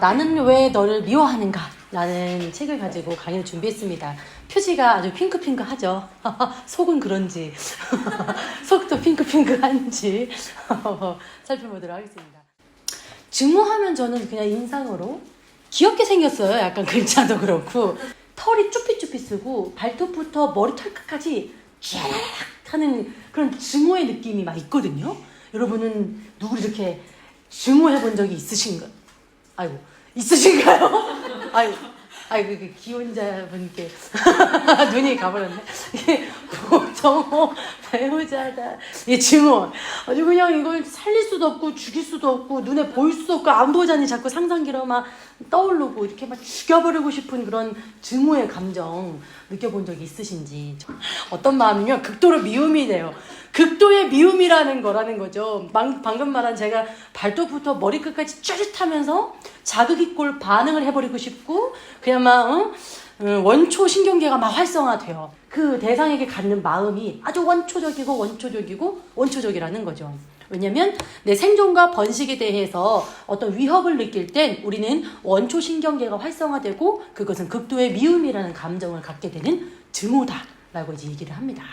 나는 왜 너를 미워하는가? 라는 책을 가지고 강의를 준비했습니다. 표지가 아주 핑크핑크하죠. 속은 그런지, 속도 핑크핑크한지 살펴보도록 하겠습니다. 증오하면 저는 그냥 인상으로 귀엽게 생겼어요. 약간 글자도 그렇고 털이 쭈삐쭈삐 쓰고 발톱부터 머리 털끝까지 쥐야락 하는 그런 증오의 느낌이 막 있거든요. 여러분은 누구를 이렇게 증오해 본 적이 있으신가? 아이고 있으신가요? 아이고 아이고 그 기혼자분께 눈이 가버렸네. 이게 정호 배우자다. 이 증오. 아주 그냥 이걸 살릴 수도 없고 죽일 수도 없고 눈에 보일 수도 없고 안 보자니 자꾸 상상기로 막 떠오르고 이렇게 막 죽여버리고 싶은 그런 증오의 감정 느껴본 적이 있으신지 어떤 마음이면 극도로 미움이 돼요. 극도의 미움이라는 거라는 거죠. 방, 방금 말한 제가 발톱부터 머리끝까지 쭈릿하면서 자극이골 반응을 해버리고 싶고 막 응? 응, 원초 신경계가 막 활성화돼요. 그 대상에게 갖는 마음이 아주 원초적이고 원초적이고 원초적이라는 거죠. 왜냐면 내 생존과 번식에 대해서 어떤 위협을 느낄 땐 우리는 원초 신경계가 활성화되고 그것은 극도의 미움이라는 감정을 갖게 되는 증오다라고 이제 얘기를 합니다.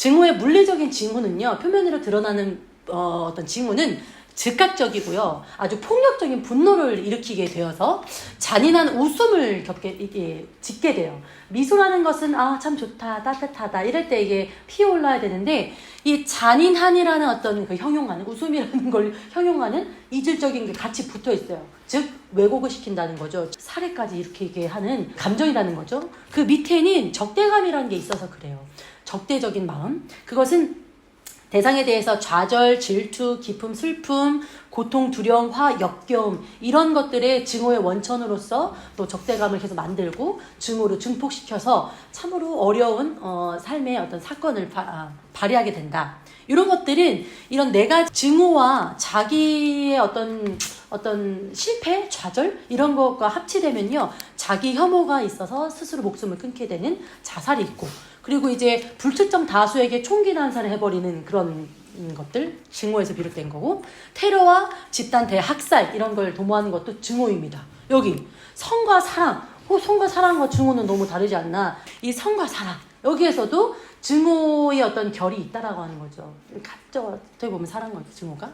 자, 증오의 물리적인 징후는요, 표면으로 드러나는 어, 어떤 징후는 즉각적이고요, 아주 폭력적인 분노를 일으키게 되어서 잔인한 웃음을 겪게, 이게, 짓게 돼요. 미소라는 것은, 아, 참 좋다, 따뜻하다, 이럴 때 이게 피어올라야 되는데, 이 잔인한이라는 어떤 그 형용하는, 웃음이라는 걸 형용하는 이질적인 게 같이 붙어 있어요. 즉, 왜곡을 시킨다는 거죠. 살해까지 이렇게 이게 하는 감정이라는 거죠. 그 밑에는 적대감이라는 게 있어서 그래요. 적대적인 마음. 그것은 대상에 대해서 좌절, 질투, 기쁨, 슬픔, 고통, 두려움, 화, 역겨움 이런 것들의 증오의 원천으로서 또 적대감을 계속 만들고 증오로 증폭시켜서 참으로 어려운 어, 삶의 어떤 사건을 바, 아, 발휘하게 된다. 이런 것들은 이런 내가 증오와 자기의 어떤 어떤 실패, 좌절 이런 것과 합치되면요 자기 혐오가 있어서 스스로 목숨을 끊게 되는 자살이 있고 그리고 이제 불특정 다수에게 총기 난사를 해버리는 그런 것들 증오에서 비롯된 거고 테러와 집단 대학살 이런 걸 도모하는 것도 증오입니다. 여기 성과 사랑, 어, 성과 사랑과 증오는 너무 다르지 않나? 이 성과 사랑 여기에서도 증오의 어떤 결이 있다라고 하는 거죠. 같죠? 어떻게 보면 사랑과 증오가.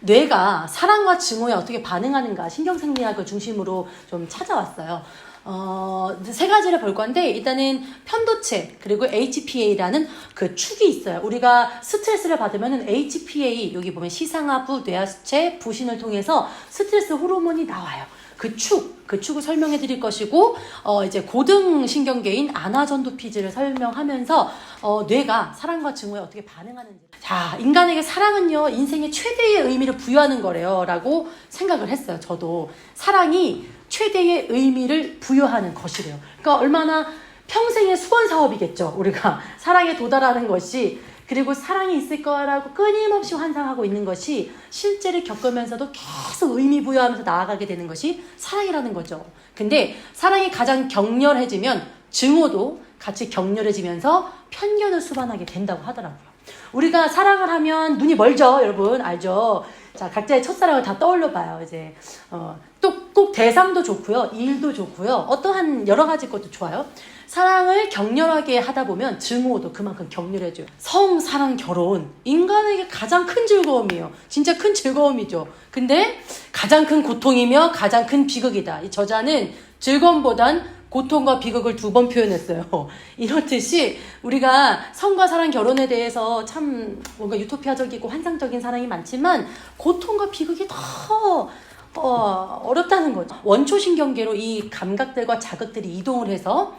뇌가 사랑과 증오에 어떻게 반응하는가 신경생리학을 중심으로 좀 찾아왔어요. 어, 세 가지를 볼 건데, 일단은 편도체, 그리고 HPA라는 그 축이 있어요. 우리가 스트레스를 받으면은 HPA, 여기 보면 시상하부, 뇌하수체, 부신을 통해서 스트레스 호르몬이 나와요. 그 축, 그 축을 설명해 드릴 것이고, 어, 이제 고등 신경계인 아나전도피즈를 설명하면서, 어, 뇌가 사랑과 증오에 어떻게 반응하는지. 자, 인간에게 사랑은요, 인생의 최대의 의미를 부여하는 거래요. 라고 생각을 했어요. 저도. 사랑이 최대의 의미를 부여하는 것이래요. 그러니까 얼마나 평생의 수건 사업이겠죠. 우리가 사랑에 도달하는 것이 그리고 사랑이 있을 거라고 끊임없이 환상하고 있는 것이 실제를 겪으면서도 계속 의미 부여하면서 나아가게 되는 것이 사랑이라는 거죠. 근데 사랑이 가장 격렬해지면 증오도 같이 격렬해지면서 편견을 수반하게 된다고 하더라고요. 우리가 사랑을 하면 눈이 멀죠, 여러분 알죠? 자 각자의 첫사랑을 다 떠올려 봐요. 이제 어, 또 꼭 대상도 좋고요, 일도 좋고요, 어떠한 여러 가지 것도 좋아요. 사랑을 격렬하게 하다 보면 증오도 그만큼 격렬해져요. 성, 사랑, 결혼. 인간에게 가장 큰 즐거움이에요. 진짜 큰 즐거움이죠. 근데 가장 큰 고통이며 가장 큰 비극이다. 이 저자는 즐거움보단 고통과 비극을 두 번 표현했어요. 이렇듯이 우리가 성과 사랑 결혼에 대해서 참 뭔가 유토피아적이고 환상적인 사랑이 많지만 고통과 비극이 더 어, 어렵다는 거죠. 원초 신경계로 이 감각들과 자극들이 이동을 해서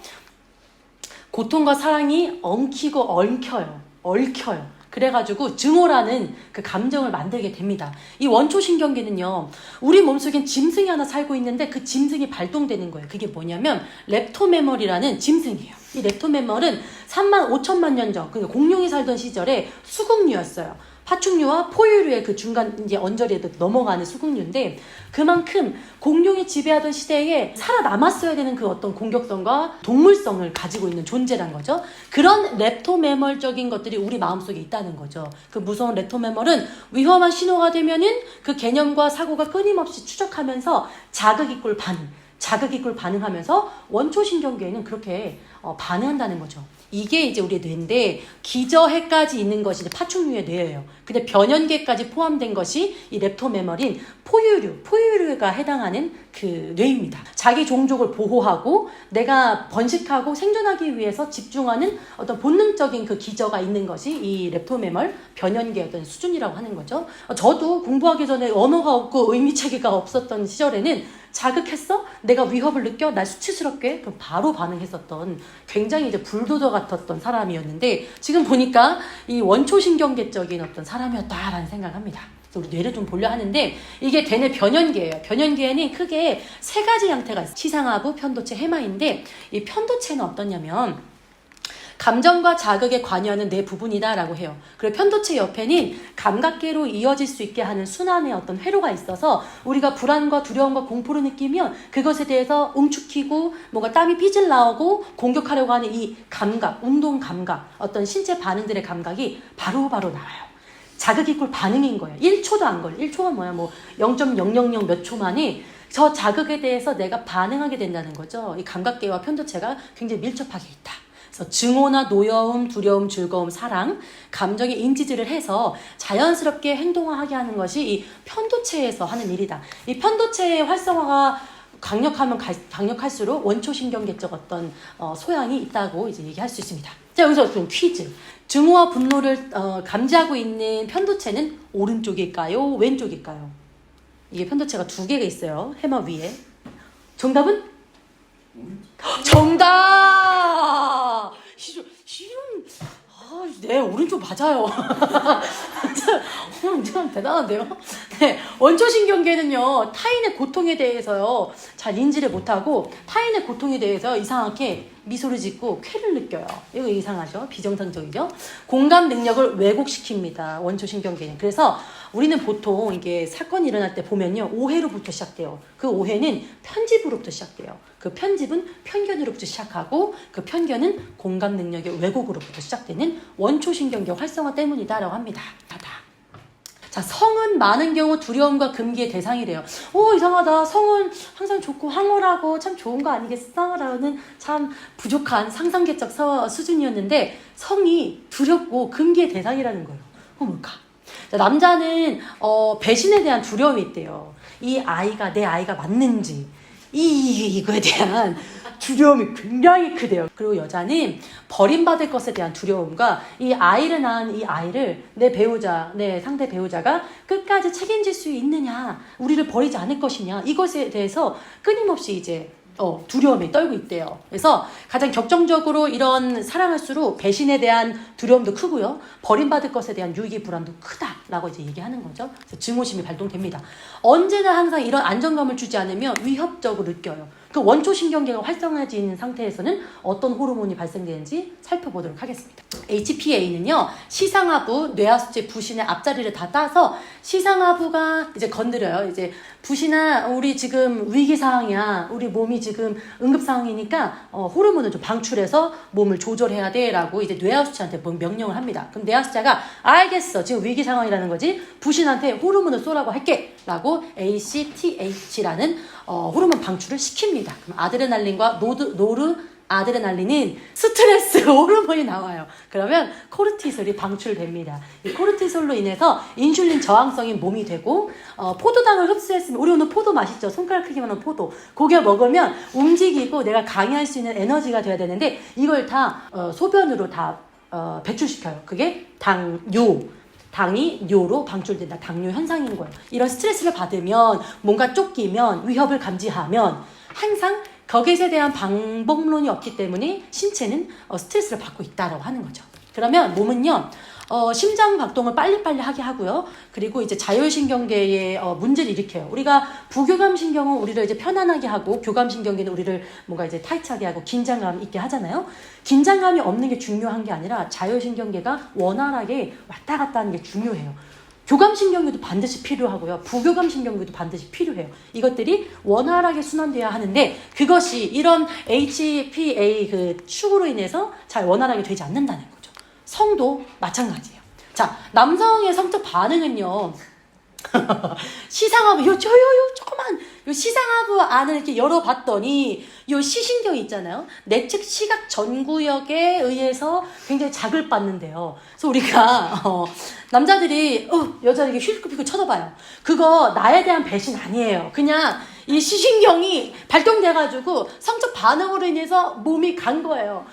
고통과 사랑이 엉키고 얽혀요. 얽혀요. 그래가지고 증오라는 그 감정을 만들게 됩니다. 이 원초 신경계는요, 우리 몸속엔 짐승이 하나 살고 있는데 그 짐승이 발동되는 거예요. 그게 뭐냐면 렙토메멀이라는 짐승이에요. 이 렙토메멀은 3만 5천만 년 전, 그러니까 공룡이 살던 시절에 수국류였어요. 파충류와 포유류의 그 중간 이제 언저리에 넘어가는 수국류인데 그만큼 공룡이 지배하던 시대에 살아남았어야 되는 그 어떤 공격성과 동물성을 가지고 있는 존재란 거죠. 그런 렙토메멀적인 것들이 우리 마음속에 있다는 거죠. 그 무서운 렙토메멀은 위험한 신호가 되면은 그 개념과 사고가 끊임없이 추적하면서 자극 이꼴 반응, 자극 이꼴 반응하면서 원초신경계에는 그렇게 어, 반응한다는 거죠. 이게 이제 우리의 뇌인데 기저해까지 있는 것이 이제 파충류의 뇌예요. 근데 변연계까지 포함된 것이 이 렙토메멀인 포유류, 포유류가 해당하는 그 뇌입니다. 자기 종족을 보호하고 내가 번식하고 생존하기 위해서 집중하는 어떤 본능적인 그 기저가 있는 것이 이 렙토메멀 변연계 어떤 수준이라고 하는 거죠. 어, 저도 공부하기 전에 언어가 없고 의미 체계가 없었던 시절에는 자극했어? 내가 위협을 느껴? 날 수치스럽게? 그럼 바로 반응했었던 굉장히 이제 불도저 같았던 사람이었는데 지금 보니까 이 원초신경계적인 어떤 사람이었다라는 생각을 합니다. 그래서 우리 뇌를 좀 보려 하는데 이게 대뇌 변연계예요. 변연계에는 크게 세 가지 형태가 있어요. 치상하부, 편도체, 해마인데 이 편도체는 어떠냐면 감정과 자극에 관여하는 내 부분이다라고 해요. 그리고 편도체 옆에는 감각계로 이어질 수 있게 하는 순환의 어떤 회로가 있어서 우리가 불안과 두려움과 공포를 느끼면 그것에 대해서 움츠키고 뭔가 땀이 삐질 나오고 공격하려고 하는 이 감각, 운동 감각, 어떤 신체 반응들의 감각이 바로 바로 나와요. 자극 이꼴 반응인 거예요. 1초도 안 걸려. 1초가 뭐야? 뭐 0.000 몇 초 만에 저 자극에 대해서 내가 반응하게 된다는 거죠. 이 감각계와 편도체가 굉장히 밀접하게 있다. 그래서 증오나 노여움, 두려움, 즐거움, 사랑, 감정의 인지들을 해서 자연스럽게 행동하게 하는 것이 이 편도체에서 하는 일이다. 이 편도체의 활성화가 강력하면 갈- 강력할수록 원초신경계적 어떤 어, 소양이 있다고 이제 얘기할 수 있습니다. 자 여기서 좀 퀴즈. 증오와 분노를 어, 감지하고 있는 편도체는 오른쪽일까요? 왼쪽일까요? 이게 편도체가 두 개가 있어요. 해마 위에. 정답은? 정답! 이런, 이런, 아, 네, 오른쪽 맞아요. 어, 참 대단한데요? 네, 원초신경계는요, 타인의 고통에 대해서요, 잘 인지를 못하고, 타인의 고통에 대해서 이상하게 미소를 짓고 쾌를 느껴요. 이거 이상하죠? 비정상적이죠? 공감 능력을 왜곡시킵니다. 원초신경계는. 그래서 우리는 보통 이게 사건이 일어날 때 보면요, 오해로부터 시작돼요. 그 오해는 편집으로부터 시작돼요. 그 편집은 편견으로부터 시작하고 그 편견은 공감 능력의 왜곡으로부터 시작되는 원초신경계 활성화 때문이다라고 합니다. 다다. 자, 성은 많은 경우 두려움과 금기의 대상이래요. 오, 이상하다. 성은 항상 좋고 황홀하고 참 좋은 거 아니겠어? 라는 참 부족한 상상계적 서- 수준이었는데 성이 두렵고 금기의 대상이라는 거예요. 어, 뭘까? 자, 남자는 어, 배신에 대한 두려움이 있대요. 이 아이가 내 아이가 맞는지 이 이거에 대한 두려움이 굉장히 크대요. 그리고 여자는 버림받을 것에 대한 두려움과 이 아이를 낳은 이 아이를 내 배우자, 내 상대 배우자가 끝까지 책임질 수 있느냐, 우리를 버리지 않을 것이냐, 이것에 대해서 끊임없이 이제 어, 두려움에 떨고 있대요. 그래서 가장 격정적으로 이런 사랑할수록 배신에 대한 두려움도 크고요. 버림받을 것에 대한 유익의 불안도 크다라고 이제 얘기하는 거죠. 그래서 증오심이 발동됩니다. 언제나 항상 이런 안정감을 주지 않으면 위협적으로 느껴요. 그 원초 신경계가 활성화되어 있는 상태에서는 어떤 호르몬이 발생되는지 살펴보도록 하겠습니다. HPA는요, 시상하부, 뇌하수체 부신의 앞자리를 다 따서 시상하부가 이제 건드려요. 이제 부신아, 우리 지금 위기 상황이야. 우리 몸이 지금 응급 상황이니까 어, 호르몬을 좀 방출해서 몸을 조절해야 돼라고 이제 뇌하수체한테 뭐 명령을 합니다. 그럼 뇌하수체가 알겠어. 지금 위기 상황이라는 거지. 부신한테 호르몬을 쏘라고 할게라고 ACTH라는 어, 호르몬 방출을 시킵니다. 그럼 아드레날린과 노드, 노르 아드레날린은 스트레스 호르몬이 나와요. 그러면 코르티솔이 방출됩니다. 이 코르티솔로 인해서 인슐린 저항성이 몸이 되고 어, 포도당을 흡수했으면 우리 오늘 포도 맛있죠? 손가락 크기만 한 포도. 고개 먹으면 움직이고 내가 강의할 수 있는 에너지가 돼야 되는데 이걸 다 어, 소변으로 다 어, 배출시켜요. 그게 당뇨. 당이 뇨로 방출된다. 당뇨 현상인 거예요. 이런 스트레스를 받으면 뭔가 쫓기면 위협을 감지하면 항상 거기에 대한 방법론이 없기 때문에 신체는 어, 스트레스를 받고 있다라고 하는 거죠. 그러면 몸은요, 어, 심장 박동을 빨리빨리 하게 하고요. 그리고 이제 자율신경계에 어, 문제를 일으켜요. 우리가 부교감 신경은 우리를 이제 편안하게 하고 교감 신경계는 우리를 뭔가 이제 타이트하게 하고 긴장감 있게 하잖아요. 긴장감이 없는 게 중요한 게 아니라 자율신경계가 원활하게 왔다 갔다 하는 게 중요해요. 교감신경계도 반드시 필요하고요. 부교감신경계도 반드시 필요해요. 이것들이 원활하게 순환돼야 하는데 그것이 이런 HPA 그 축으로 인해서 잘 원활하게 되지 않는다는 거죠. 성도 마찬가지예요. 자, 남성의 성적 반응은요. 시상하부 요, 요, 요, 요, 조그만, 요 시상하부 안을 이렇게 열어봤더니, 요 시신경 있잖아요. 내측 시각 전구역에 의해서 굉장히 자극을 받는데요. 그래서 우리가, 어, 남자들이, 어, 이렇게 휘끌휘끌 쳐다봐요. 그거 나에 대한 배신 아니에요. 그냥 이 시신경이 발동돼가지고 성적 반응으로 인해서 몸이 간 거예요.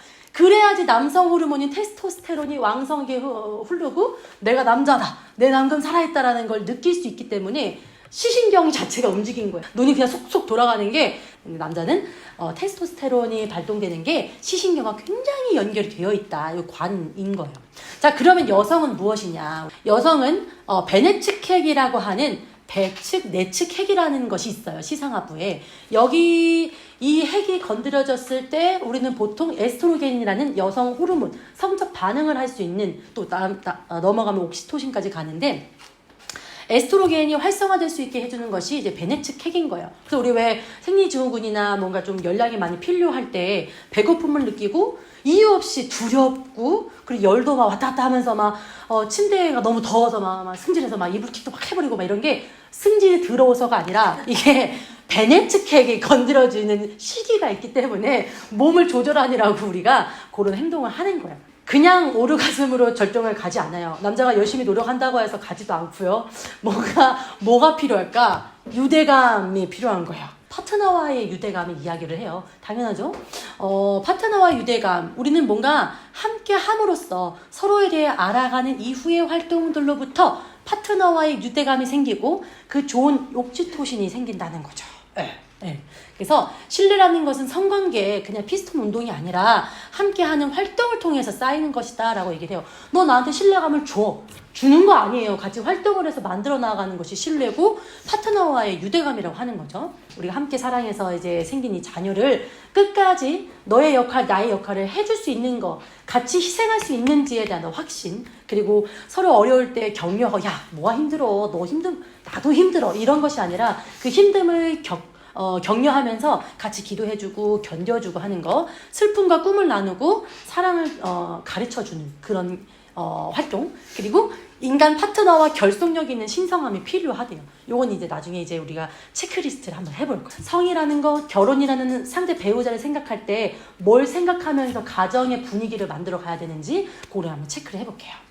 그래야지 남성 호르몬인 테스토스테론이 왕성하게 흐- 흐르고 내가 남자다, 내 남금 살아있다라는 걸 느낄 수 있기 때문에 시신경 자체가 움직인 거예요. 눈이 그냥 속속 돌아가는 게 남자는 어, 테스토스테론이 발동되는 게 시신경과 굉장히 연결이 되어 있다. 이 관인 거예요. 자, 그러면 여성은 무엇이냐? 여성은 어, 베네츠핵이라고 하는 배측, 내측 핵이라는 것이 있어요. 시상하부에. 여기 이 핵이 건드려졌을 때 우리는 보통 에스트로겐이라는 여성 호르몬, 성적 반응을 할 수 있는 또 나, 나- 어, 넘어가면 옥시토신까지 가는데 에스트로겐이 활성화될 수 있게 해주는 것이 이제 베네측 핵인 거예요. 그래서 우리 왜 생리증후군이나 뭔가 좀 연락이 많이 필요할 때 배고픔을 느끼고 이유 없이 두렵고 그리고 열도 막 왔다 갔다 하면서 막 어, 침대가 너무 더워서 막, 막 승질해서 막 이불킥도 막 해버리고 막 이런 게 승질이 들어서가 아니라 이게 베네측 핵이 건드려지는 시기가 있기 때문에 몸을 조절하느라고 우리가 그런 행동을 하는 거예요. 그냥 오르가즘으로 절정을 가지 않아요. 남자가 열심히 노력한다고 해서 가지도 않고요. 뭐가 뭐가 필요할까? 유대감이 필요한 거예요. 파트너와의 유대감을 이야기를 해요. 당연하죠. 어, 파트너와 유대감. 우리는 뭔가 함께 함으로써 서로에 대해 알아가는 이후의 활동들로부터 파트너와의 유대감이 생기고 그 좋은 옥시토신이 생긴다는 거죠. 예. 예. 그래서 신뢰라는 것은 성관계의 그냥 피스톤 운동이 아니라 함께하는 활동을 통해서 쌓이는 것이다라고 얘기를 해요. 너 나한테 신뢰감을 줘. 주는 거 아니에요. 같이 활동을 해서 만들어 나가는 것이 신뢰고 파트너와의 유대감이라고 하는 거죠. 우리가 함께 사랑해서 이제 생긴 이 자녀를 끝까지 너의 역할, 나의 역할을 해줄 수 있는 거, 같이 희생할 수 있는지에 대한 확신, 그리고 서로 어려울 때 격려하고, 야, 뭐가 힘들어. 너 힘들, 나도 힘들어. 이런 것이 아니라 그 힘듦을 격, 어, 격려하면서 같이 기도해주고 견뎌주고 하는 거 슬픔과 꿈을 나누고 사랑을 어, 가르쳐주는 그런 어, 활동 그리고 인간 파트너와 결속력 있는 신성함이 필요하대요. 요건 이제 나중에 이제 우리가 체크리스트를 한번 해볼 거예요. 성이라는 거, 결혼이라는 상대 배우자를 생각할 때 뭘 생각하면서 가정의 분위기를 만들어 가야 되는지 그걸 한번 체크를 해볼게요.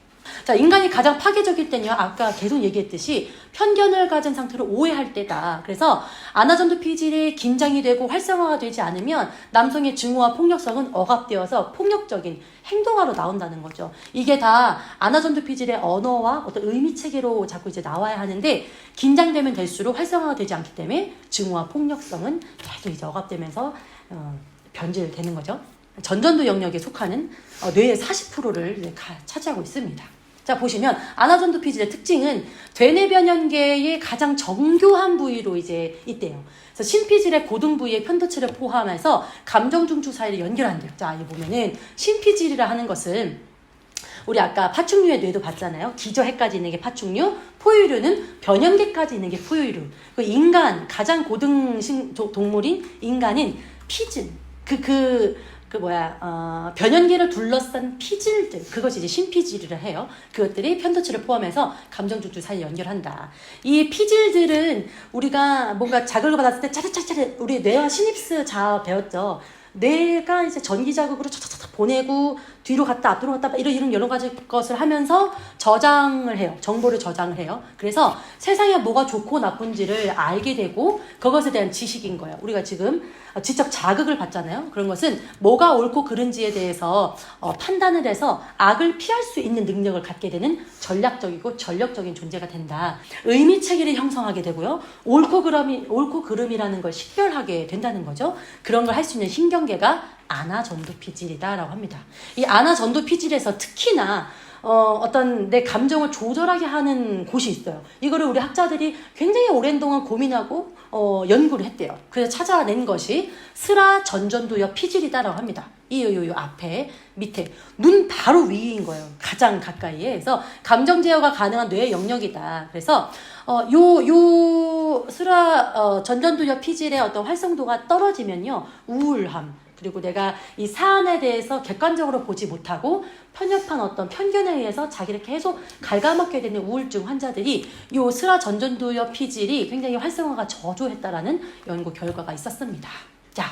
자, 인간이 가장 파괴적일 때는요, 아까 계속 얘기했듯이 편견을 가진 상태로 오해할 때다. 그래서 아나전도 피질이 긴장이 되고 활성화가 되지 않으면 남성의 증오와 폭력성은 억압되어서 폭력적인 행동하러 나온다는 거죠. 이게 다 아나전도 피질의 언어와 어떤 의미 체계로 자꾸 이제 나와야 하는데 긴장되면 될수록 활성화가 되지 않기 때문에 증오와 폭력성은 계속 이제 억압되면서 어, 변질되는 거죠. 전전도 영역에 속하는 어, 뇌의 40%를 차지하고 있습니다. 자 보시면 아나전도 피질의 특징은 되뇌 변연계의 가장 정교한 부위로 이제 있대요. 그래서 신피질의 고등 부위의 편도체를 포함해서 감정 중추 사이를 연결한대요. 자, 이 보면은 신피질이라 하는 것은 우리 아까 파충류의 뇌도 봤잖아요. 기저해까지 있는 게 파충류, 포유류는 변연계까지 있는 게 포유류. 그 인간 가장 고등 동물인 인간은 피질. 그그 그 뭐야 어, 변연계를 둘러싼 피질들 그것이 이제 신피질이라 해요. 그것들이 편도체를 포함해서 감정 중추 사이 연결한다. 이 피질들은 우리가 뭔가 자극을 받았을 때 짜릿짜릿 우리 뇌와 시냅스 자 배웠죠. 뇌가 이제 전기 자극으로 차차차 보내고 뒤로 갔다 앞으로 갔다 이런 이런 여러 가지 것을 하면서 저장을 해요. 정보를 저장을 해요. 그래서 세상에 뭐가 좋고 나쁜지를 알게 되고 그것에 대한 지식인 거예요. 우리가 지금 지적 자극을 받잖아요. 그런 것은 뭐가 옳고 그른지에 대해서 어, 판단을 해서 악을 피할 수 있는 능력을 갖게 되는 전략적이고 전력적인 존재가 된다. 의미 체계를 형성하게 되고요. 옳고 그름이 옳고 그름이라는 걸 식별하게 된다는 거죠. 그런 걸 할 수 있는 신경계가 아나 전도 피질이다라고 합니다. 이 아나 전도 피질에서 특히나 어, 어떤 내 감정을 조절하게 하는 곳이 있어요. 이거를 우리 학자들이 굉장히 오랜 동안 고민하고 어, 연구를 했대요. 그래서 찾아낸 것이 스라 전전두엽 피질이다라고 합니다. 이 요, 요 앞에 밑에 눈 바로 위인 거예요. 가장 가까이에. 그래서 감정 제어가 가능한 뇌의 영역이다. 그래서 어, 요, 요 스라 어, 전전두엽 피질의 어떤 활성도가 떨어지면요. 우울함, 그리고 내가 이 사안에 대해서 객관적으로 보지 못하고 편협한 어떤 편견에 의해서 자기를 계속 갉아먹게 되는 우울증 환자들이 이 스라 전전두엽 피질이 굉장히 활성화가 저조했다라는 연구 결과가 있었습니다. 자,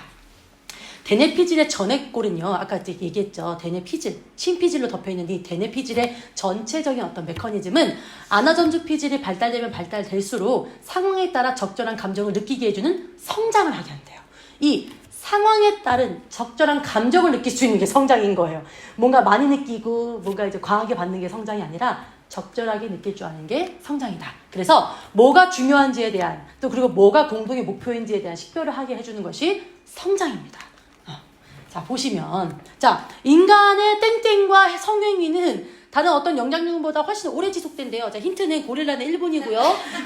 대뇌피질의 전액골은요, 아까 얘기했죠. 대뇌피질, 심피질로 덮여있는 이 대뇌피질의 전체적인 어떤 메커니즘은 아나전주 피질이 발달되면 발달될수록 상황에 따라 적절한 감정을 느끼게 해주는 성장을 하게 한대요. 이 상황에 따른 적절한 감정을 느낄 수 있는 게 성장인 거예요. 뭔가 많이 느끼고 뭔가 이제 과하게 받는 게 성장이 아니라 적절하게 느낄 줄 아는 게 성장이다. 그래서 뭐가 중요한지에 대한 또 그리고 뭐가 공동의 목표인지에 대한 식별을 하게 해주는 것이 성장입니다. 어. 자 보시면 자 인간의 땡땡과 성행위는 다른 어떤 영장류보다 훨씬 오래 지속된대요. 자, 힌트는 고릴라는 1분이고요.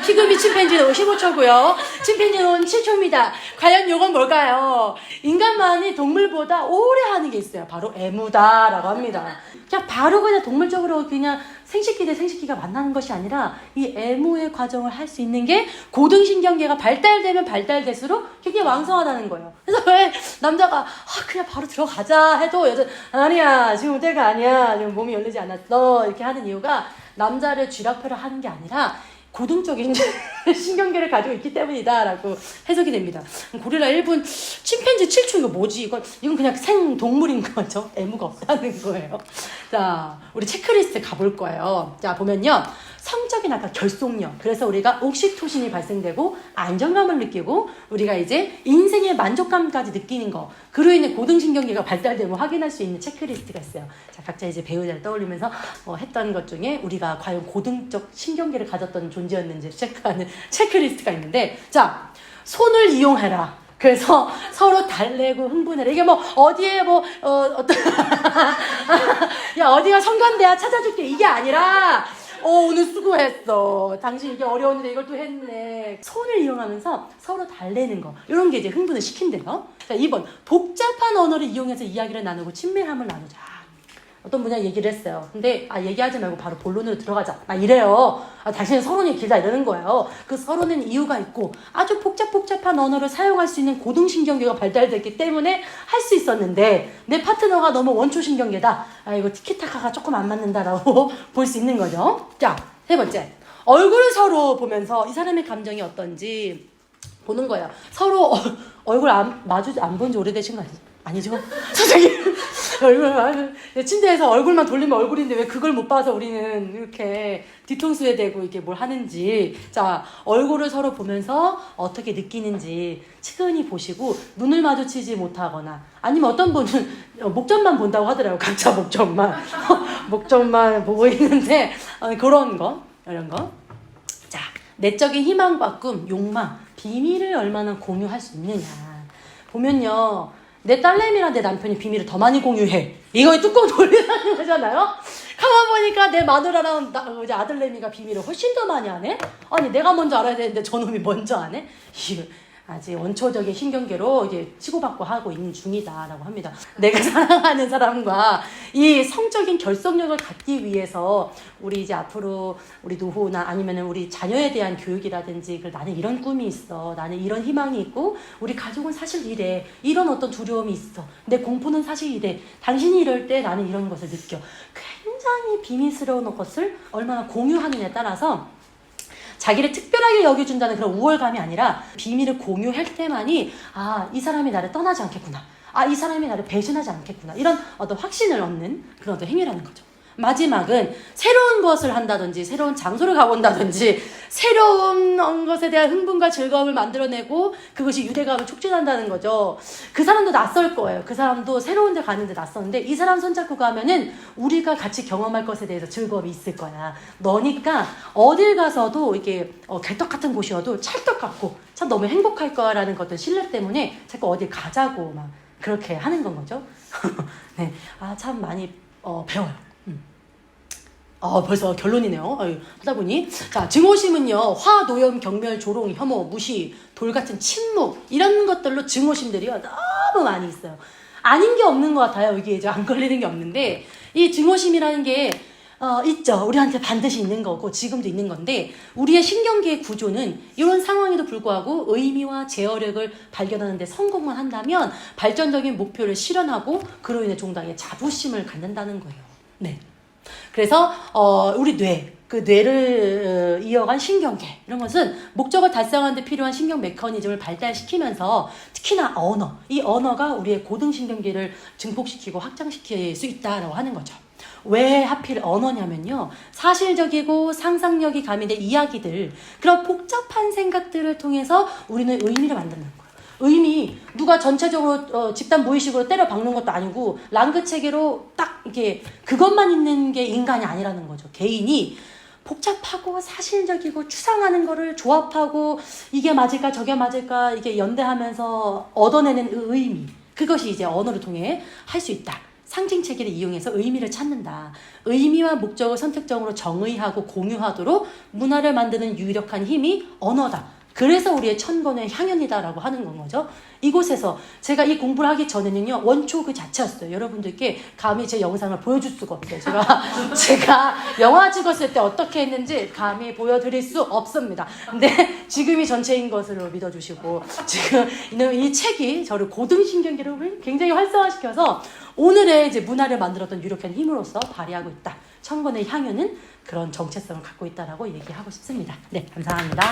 피그미 침팬지는 15초고요. 침팬지는 7초입니다. 과연 요건 뭘까요? 인간만이 동물보다 오래 하는 게 있어요. 바로 애무다라고 합니다. 그냥 바로 그냥 동물적으로 그냥 생식기 대 생식기가 만나는 것이 아니라 이 애무의 과정을 할 수 있는 게 고등신경계가 발달되면 발달될수록 굉장히 왕성하다는 거예요. 그래서 왜 남자가 아, 그냥 바로 들어가자 해도 여자 아니야 지금 때가 아니야 지금 몸이 열리지 않았어 이렇게 하는 이유가 남자를 쥐락펴라 하는 게 아니라 고등적인 신경계를 가지고 있기 때문이다라고 해석이 됩니다. 고릴라 1분, 침팬지 7초 이거 뭐지? 이건 이건 그냥 생 동물인 거죠. 애무가 없다는 거예요. 자, 우리 체크리스트 가볼 거예요. 자, 보면요. 성적인 아까 결속력. 그래서 우리가 옥시토신이 발생되고 안정감을 느끼고 우리가 이제 인생의 만족감까지 느끼는 거. 그로 인해 고등신경계가 발달되면 확인할 수 있는 체크리스트가 있어요. 자, 각자 이제 배우자를 떠올리면서 어, 했던 것 중에 우리가 과연 고등적 신경계를 가졌던 존재였는지 체크하는 체크리스트가 있는데 자, 손을 이용해라. 그래서 서로 달래고 흥분해라. 이게 뭐 어디에 뭐 어, 어떤 야 어디가 성관대야 찾아줄게 이게 아니라 어 오늘 수고했어. 당신 이게 어려웠는데 이걸 또 했네. 손을 이용하면서 서로 달래는 거 이런 게 이제 흥분을 시킨대요. 자 2번 복잡한 언어를 이용해서 이야기를 나누고 친밀함을 나누자. 어떤 분이 얘기를 했어요. 근데 아 얘기하지 말고 바로 본론으로 들어가자. 아 이래요. 아, 당신은 서론이 길다 이러는 거예요. 그 서론은 이유가 있고 아주 복잡 복잡한 언어를 사용할 수 있는 고등신경계가 발달됐기 때문에 할 수 있었는데 내 파트너가 너무 원초신경계다. 아 이거 티키타카가 조금 안 맞는다라고 볼 수 있는 거죠. 자 세 번째 얼굴을 서로 보면서 이 사람의 감정이 어떤지 보는 거예요. 서로 어, 얼굴 안, 마주 안 본 지 오래되신 거 아니죠? 아니죠? 선생님 얼굴 안- 침대에서 얼굴만 돌리면 얼굴인데 왜 그걸 못 봐서 우리는 이렇게 뒤통수에 대고 이게 뭘 하는지 자 얼굴을 서로 보면서 어떻게 느끼는지 측은히 보시고 눈을 마주치지 못하거나 아니면 어떤 분은 어, 목젖만 본다고 하더라고요 각자 목젖만 목젖만 보고 있는데 어, 그런 거 이런 거 자, 내적인 희망과 꿈, 욕망, 비밀을 얼마나 공유할 수 있느냐. 보면요. 내 딸내미랑 내 남편이 비밀을 더 많이 공유해. 이거에 뚜껑 돌리라는 거잖아요? 가만 보니까 내 마누라랑 나, 어, 이제 아들내미가 비밀을 훨씬 더 많이 하네? 아니, 내가 먼저 알아야 되는데 저놈이 먼저 하네? 아직 원초적인 신경계로 이제 치고받고 하고 있는 중이다라고 합니다. 내가 사랑하는 사람과 이 성적인 결속력을 갖기 위해서 우리 이제 앞으로 우리 노후나 아니면은 우리 자녀에 대한 교육이라든지 그 나는 이런 꿈이 있어. 나는 이런 희망이 있고 우리 가족은 사실 이래. 이런 어떤 두려움이 있어. 내 공포는 사실 이래. 당신이 이럴 때 나는 이런 것을 느껴. 굉장히 비밀스러운 것을 얼마나 공유하느냐에 따라서 자기를 특별하게 여겨준다는 그런 우월감이 아니라 비밀을 공유할 때만이 아, 이 사람이 나를 떠나지 않겠구나. 아, 이 사람이 나를 배신하지 않겠구나. 이런 어떤 확신을 얻는 그런 어떤 행위라는 거죠. 마지막은 새로운 것을 한다든지 새로운 장소를 가본다든지 새로운 것에 대한 흥분과 즐거움을 만들어내고 그것이 유대감을 촉진한다는 거죠. 그 사람도 낯설 거예요. 그 사람도 새로운 데 가는데 낯섰는데 이 사람 손잡고 가면은 우리가 같이 경험할 것에 대해서 즐거움이 있을 거야. 너니까 어딜 가서도 이게 어, 개떡 같은 곳이어도 찰떡 같고 참 너무 행복할 거라는 것들 신뢰 때문에 자꾸 어딜 가자고 막 그렇게 하는 건 거죠. 네. 아, 참 많이 어, 배워요. 음. 어, 벌써 결론이네요. 어이, 하다 보니. 자, 증오심은요, 화, 노염, 경멸, 조롱, 혐오, 무시, 돌 같은 침묵, 이런 것들로 증오심들이요, 너무 많이 있어요. 아닌 게 없는 것 같아요. 이게 이제 안 걸리는 게 없는데, 이 증오심이라는 게, 어, 있죠. 우리한테 반드시 있는 거고, 지금도 있는 건데, 우리의 신경계의 구조는 이런 상황에도 불구하고 의미와 제어력을 발견하는데 성공만 한다면, 발전적인 목표를 실현하고, 그로 인해 종당의 자부심을 갖는다는 거예요. 네. 그래서 어, 우리 뇌, 그 뇌를 어, 이어간 신경계 이런 것은 목적을 달성하는 데 필요한 신경 메커니즘을 발달시키면서 특히나 언어, 이 언어가 우리의 고등신경계를 증폭시키고 확장시킬 수 있다라고 하는 거죠. 왜 하필 언어냐면요. 사실적이고 상상력이 가미된 이야기들, 그런 복잡한 생각들을 통해서 우리는 의미를 만드는 거예요. 의미 누가 전체적으로 어, 집단 무의식으로 때려 박는 것도 아니고 랑그 체계로 딱 이게 그것만 있는 게 인간이 아니라는 거죠. 개인이 복잡하고 사실적이고 추상하는 거를 조합하고 이게 맞을까 저게 맞을까 이게 연대하면서 얻어내는 의- 의미 그것이 이제 언어를 통해 할 수 있다. 상징 체계를 이용해서 의미를 찾는다. 의미와 목적을 선택적으로 정의하고 공유하도록 문화를 만드는 유력한 힘이 언어다. 그래서 우리의 천권의 향연이다라고 하는 건 거죠. 이곳에서 제가 이 공부를 하기 전에는요 원초 그 자체였어요. 여러분들께 감히 제 영상을 보여줄 수가 없어요. 제가 제가 영화 찍었을 때 어떻게 했는지 감히 보여드릴 수 없습니다. 근데 지금이 전체인 것으로 믿어주시고 지금 이 책이 저를 고등신경계를 굉장히 활성화시켜서 오늘의 이제 문화를 만들었던 유력한 힘으로서 발휘하고 있다. 천권의 향연은 그런 정체성을 갖고 있다라고 얘기하고 싶습니다. 네, 감사합니다.